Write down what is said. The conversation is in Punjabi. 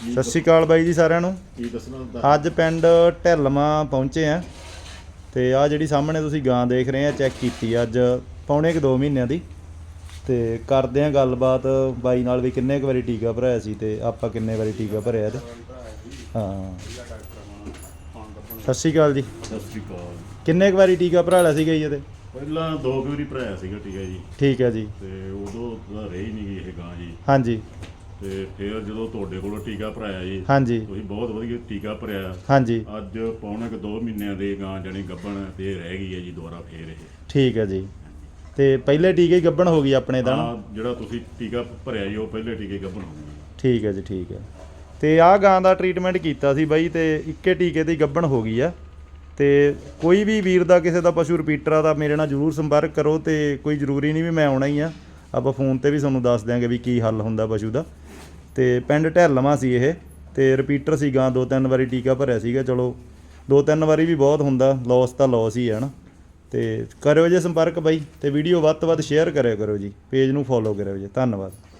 ਸਤਿ ਸ਼੍ਰੀ ਅਕਾਲ ਬਾਈ ਜੀ ਸਾਰਿਆਂ ਨੂੰ। ਕੀ ਦੱਸਣਾ ਅੱਜ ਪਿੰਡ ਢਿਲਮਾ ਪਹੁੰਚੇ ਆ ਤੇ ਆ ਜਿਹੜੀ ਸਾਹਮਣੇ ਤੁਸੀਂ ਗਾਂ ਦੇਖ ਰਹੇ ਆ ਚੈੱਕ ਕੀਤੀ ਅੱਜ ਪੌਣੇ ਕੁ 2 ਮਹੀਨਿਆਂ ਦੀ। ਤੇ ਕਰਦੇ ਆ ਗੱਲਬਾਤ ਬਾਈ ਨਾਲ ਵੀ ਕਿੰਨੇ ਕੁ ਵਾਰੀ ਟੀਕਾ ਭਰਾਇਆ ਸੀ ਤੇ ਆਪਾਂ ਕਿੰਨੇ ਵਾਰੀ ਟੀਕਾ ਭਰਿਆ ਤੇ ਹਾਂ। ਸਤਿ ਸ਼੍ਰੀ ਅਕਾਲ ਜੀ। ਸਤਿ ਸ੍ਰੀ ਅਕਾਲ। ਕਿੰਨੇ ਕੁ ਵਾਰੀ ਟੀਕਾ ਭਰਾ ਲਿਆ ਸੀਗਾ ਜੀ ਇਹਦੇ? ਪਹਿਲਾਂ ਦੋ ਕੁ ਵਾਰੀ ਭਰਾਇਆ ਸੀਗਾ ਠੀਕ ਹੈ ਜੀ। ਠੀਕ ਹੈ ਜੀ। ਤੇ ਉਦੋਂ ਰਹੀ ਨਹੀਂ ਗਈ ਇਹ ਗਾਂ ਜੀ। ਹਾਂਜੀ। ਤੇ ਫਿਰ ਜਦੋਂ ਤੁਹਾਡੇ ਕੋਲੋਂ ਟੀਕਾ ਭਰਾਇਆ ਜੀ ਹਾਂਜੀ। ਤੁਸੀਂ ਬਹੁਤ ਵਧੀਆ ਟੀਕਾ ਭਰਿਆ। ਹਾਂਜੀ। ਅੱਜ ਪੌਣੇ ਕੁ 2 ਮਹੀਨਿਆਂ ਦੇ ਗਾਂ ਜਣੀ ਗੱਭਣ ਤੇ ਰਹਿ ਗਈ ਹੈ ਜੀ ਦੁਬਾਰਾ ਫੇਰ ਇਹ। ਠੀਕ ਹੈ ਜੀ। ਤੇ ਪਹਿਲੇ ਟੀਕੇ ਹੀ ਗੱਭਣ ਹੋ ਗਈ ਆਪਣੇ ਤਾਂ ਨਾ? ਆਹ ਜਿਹੜਾ ਤੁਸੀਂ ਟੀਕਾ ਭਰਿਆ ਜੀ ਉਹ ਪਹਿਲੇ ਟੀਕੇ ਗੱਭਣ ਹੋ ਗਏ। ਠੀਕ ਹੈ ਜੀ ਠੀਕ ਹੈ। ਤੇ ਆਹ ਗਾਂ ਦਾ ਟ੍ਰੀਟਮੈਂਟ ਕੀਤਾ ਸੀ ਬਾਈ ਤੇ ਇੱਕੇ ਟੀਕੇ ਦੀ ਗੱਭਣ ਹੋ ਗਈ ਆ। ਤੇ ਕੋਈ ਵੀ ਵੀਰ ਦਾ ਕਿਸੇ ਦਾ ਪਸ਼ੂ ਰਿਪੀਟਰ ਆ ਤਾਂ ਮੇਰੇ ਨਾਲ ਜਰੂਰ ਸੰਪਰਕ ਕਰੋ ਤੇ ਕੋਈ ਜ਼ਰੂਰੀ ਨਹੀਂ ਵੀ ਮੈਂ ਆਉਣਾ ਹੀ ਆ। ਆਪਾਂ ਫੋਨ ਤੇ ਵੀ ਤੁਹਾਨੂੰ ਦੱਸ ਦਿਆਂਗੇ ਵੀ ਕੀ ਹੱਲ ਹੁੰਦਾ ਪਸ਼ੂ ਦਾ। ਤੇ ਪਿੰਡ ਢਹਿਲਵਾਂ ਸੀ ਇਹ, ਤੇ ਰਿਪੀਟਰ ਸੀਗਾ, ਦੋ ਤਿੰਨ ਵਾਰੀ ਟੀਕਾ ਭਰਿਆ ਸੀਗਾ, ਚਲੋ ਦੋ ਤਿੰਨ ਵਾਰੀ ਵੀ ਬਹੁਤ ਹੁੰਦਾ ਲਾਸ ਤਾਂ ਲਾਸ ਹੀ ਹੈ ਨਾ ਤੇ ਕਰਿਓ ਜੇ ਸੰਪਰਕ ਬਾਈ, ਤੇ ਵੀਡੀਓ ਵੱਧ ਤੋਂ ਵੱਧ ਸ਼ੇਅਰ ਕਰਿਆ ਕਰੋ ਜੀ ਪੇਜ ਨੂੰ ਫੋਲੋ ਕਰਿਓ ਜੀ, ਧੰਨਵਾਦ।